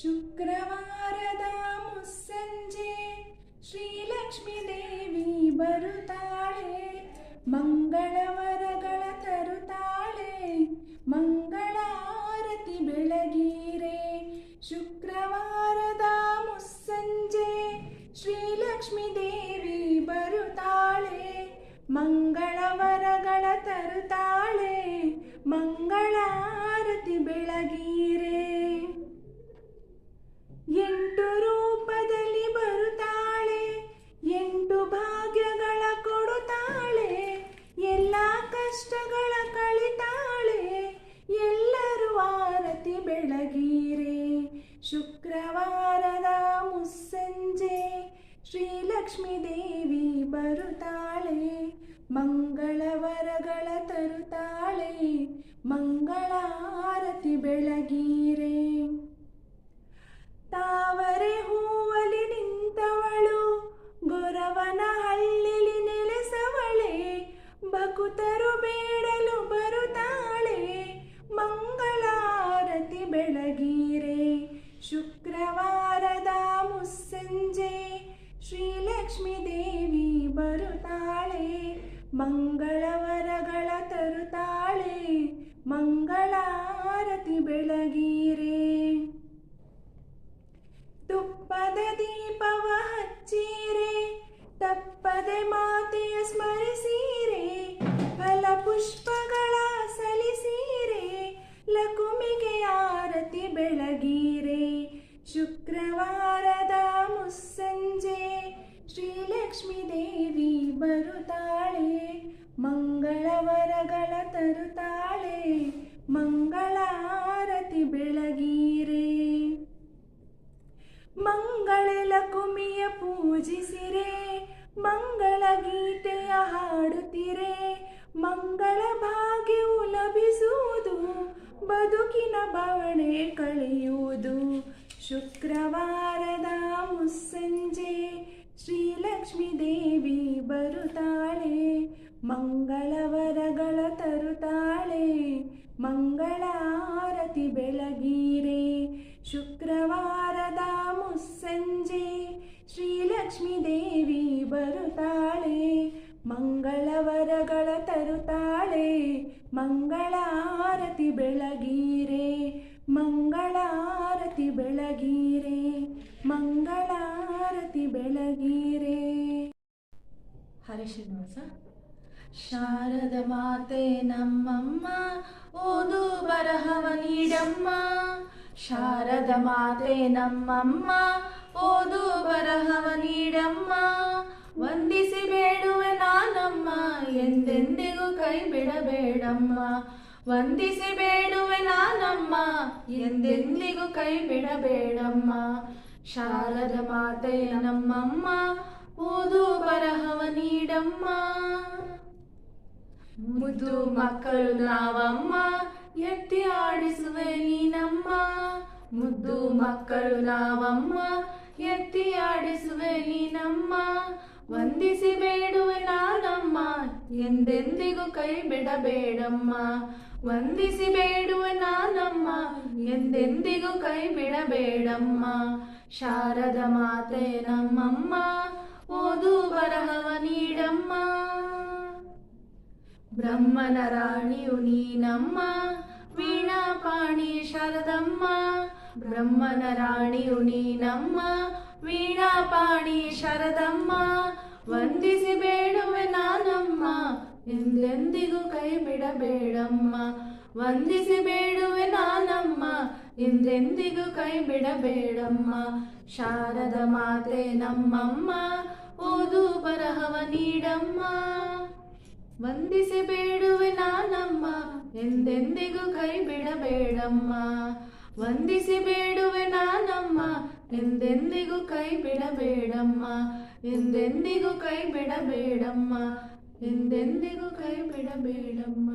ಶುಕ್ರವಾರದ ಮುಸ್ಸಂಜೆ ಶ್ರೀಲಕ್ಷ್ಮೀ ದೇವಿ ಬರುತ್ತಾಳೆ ಮಂಗಳವರಗಳ ತರುತ್ತಾಳೆ ಮಂಗಳಾರತಿ ಬೆಳಗೀರೆ ಶುಕ್ರವಾರದ ಮುಸ್ಸಂಜೆ ಶ್ರೀಲಕ್ಷ್ಮೀ ದೇವಿ ಬರುತ್ತಾಳೆ ಮಂಗಳವರಗಳ ತರುತ್ತಾಳೆ ಬೆಳಗೀರೆ. ಶುಕ್ರವಾರದ ಮುಸ್ಸಂಜೆ ಶ್ರೀಲಕ್ಷ್ಮೀ ದೇವಿ ಬರುತ್ತಾಳೆ. ಮಂಗಳವರಗಳ ತರುತ್ತಾಳೆ. ಮಂಗಳಾರತಿ ಬೆಳಗೀರೆ. ಶ್ರೀಲಕ್ಷ್ಮೀ ದೇವಿ ಬರುತ್ತಾಳೆ ಮಂಗಳವರಗಳ ತರುತ್ತಾಳೆ ಮಂಗಳಾರತಿ ಬೆಳಗೀರೆ. ತುಪ್ಪದ ದೀಪವ ಹಚ್ಚೀರೆ ತಪ್ಪದೆ ಮಾತೆಯ ಸ್ಮರಿಸೀರೆ ಫಲ ತರುತ್ತಾಳೆ ಮಂಗಳಾರತಿ ಬೆಳಗೀರೆ. ಮಂಗಳ ಕುಮಿಯ ಪೂಜಿಸಿರೆ, ಮಂಗಳ ಗೀತೆಯ ಹಾಡುತ್ತಿರೆ. ಮಂಗಳ ಭಾಗ್ಯವು ಲಭಿಸುವುದು, ಬದುಕಿನ ಬವಣೆ ಕಳೆಯುವುದು. ಶುಕ್ರವಾರದ ಮುಸ್ಸಂಜೆ, ಶ್ರೀಲಕ್ಷ್ಮೀ ದೇವಿ ಬರುತ್ತಾಳೆ. ಮಂಗಳವರಗಳ ತರುತ್ತಾಳೆ ಮಂಗಳಾರತಿ ಬೆಳಗೀರೆ. ಶುಕ್ರವಾರದ ಮುಸ್ಸಂಜೆ, ಶ್ರೀಲಕ್ಷ್ಮೀ ದೇವಿ ಬರುತ್ತಾಳೆ. ಮಂಗಳವರಗಳ ತರುತ್ತಾಳೆ ಮಂಗಳಾರತಿ ಬೆಳಗೀರೆ. ಮಂಗಳಾರತಿ ಬೆಳಗೀರೆ ಮಂಗಳಾರತಿ ಬೆಳಗೀರೆ. ಹರೇ ಶಾರದ ಮಾತೆ ನಮ್ಮಮ್ಮ, ಓದು ಬರಹವ ನೀಡಮ್ಮ. ಶಾರದ ಮಾತೆ ನಮ್ಮಮ್ಮ, ಓದು ಬರಹವ ನೀಡಮ್ಮ. ವಂದಿಸಿ ಬೇಡುವೆ ನಾನಮ್ಮ, ಎಂದೆಂದಿಗೂ ಕೈ ಬಿಡಬೇಡಮ್ಮ. ವಂದಿಸಿ ಬೇಡುವೆ ನಾನಮ್ಮ, ಎಂದೆಂದಿಗೂ ಕೈ ಬಿಡಬೇಡಮ್ಮ. ಶಾರದ ಮಾತೆ ನಮ್ಮಮ್ಮ, ಓದು ಬರಹವ ನೀಡಮ್ಮ. ಮುದ್ದು ಮಕ್ಕಳು ನಾವಮ್ಮ, ಎತ್ತಿ ಆಡಿಸುವೆ ನೀನಮ್ಮ. ಮುದ್ದು ಮಕ್ಕಳು ನಾವಮ್ಮ, ಎತ್ತಿ ಆಡಿಸುವೆ ನೀನಮ್ಮ. ವಂದಿಸಿ ಬೇಡುವೆ ನಾನಮ್ಮ, ಎಂದೆಂದಿಗೂ ಕೈ ಬಿಡಬೇಡಮ್ಮ. ವಂದಿಸಿ ಬೇಡುವೆ ನಾನಮ್ಮ, ಎಂದೆಂದಿಗೂ ಕೈ ಬಿಡಬೇಡಮ್ಮ. ಶಾರದ ಮಾತೆ ನಮ್ಮಮ್ಮ, ಓದು ಬರಹವ ನೀಡಮ್ಮ. ಬ್ರಹ್ಮನ ರಾಣಿಯು ನೀನಮ್ಮ, ವೀಣಾಪಾಣಿ ಶರದಮ್ಮ. ಬ್ರಹ್ಮನ ರಾಣಿಯು ನೀನಮ್ಮ, ವೀಣಾಪಾಣಿ ಶಾರದಮ್ಮ. ವಂದಿಸಿ ಬೇಡುವೆ ನಾನಮ್ಮ, ಎಂದೆಂದಿಗೂ ಕೈ ಬಿಡಬೇಡಮ್ಮ. ವಂದಿಸಿ ಬೇಡುವೆ ನಾನಮ್ಮ, ಎಂದೆಂದಿಗೂ ಕೈ ಬಿಡಬೇಡಮ್ಮ. ಶಾರದ ಮಾತೆ ನಮ್ಮಮ್ಮ, ಓದು ಬರಹವ ನೀಡಮ್ಮ. ವಂದಿಸಿ ಬೇಡುವೆ ನಾನಮ್ಮ, ಎಂದೆಂದಿಗೂ ಕೈ ಬಿಡಬೇಡಮ್ಮ ವಂದಿಸಿ ಬೇಡುವೆ ನಾನಮ್ಮ, ಎಂದೆಂದಿಗೂ ಕೈ ಬಿಡಬೇಡಮ್ಮ ಎಂದೆಂದಿಗೂ ಕೈ ಬಿಡಬೇಡಮ್ಮ ಎಂದೆಂದಿಗೂ ಕೈ ಬಿಡಬೇಡಮ್ಮ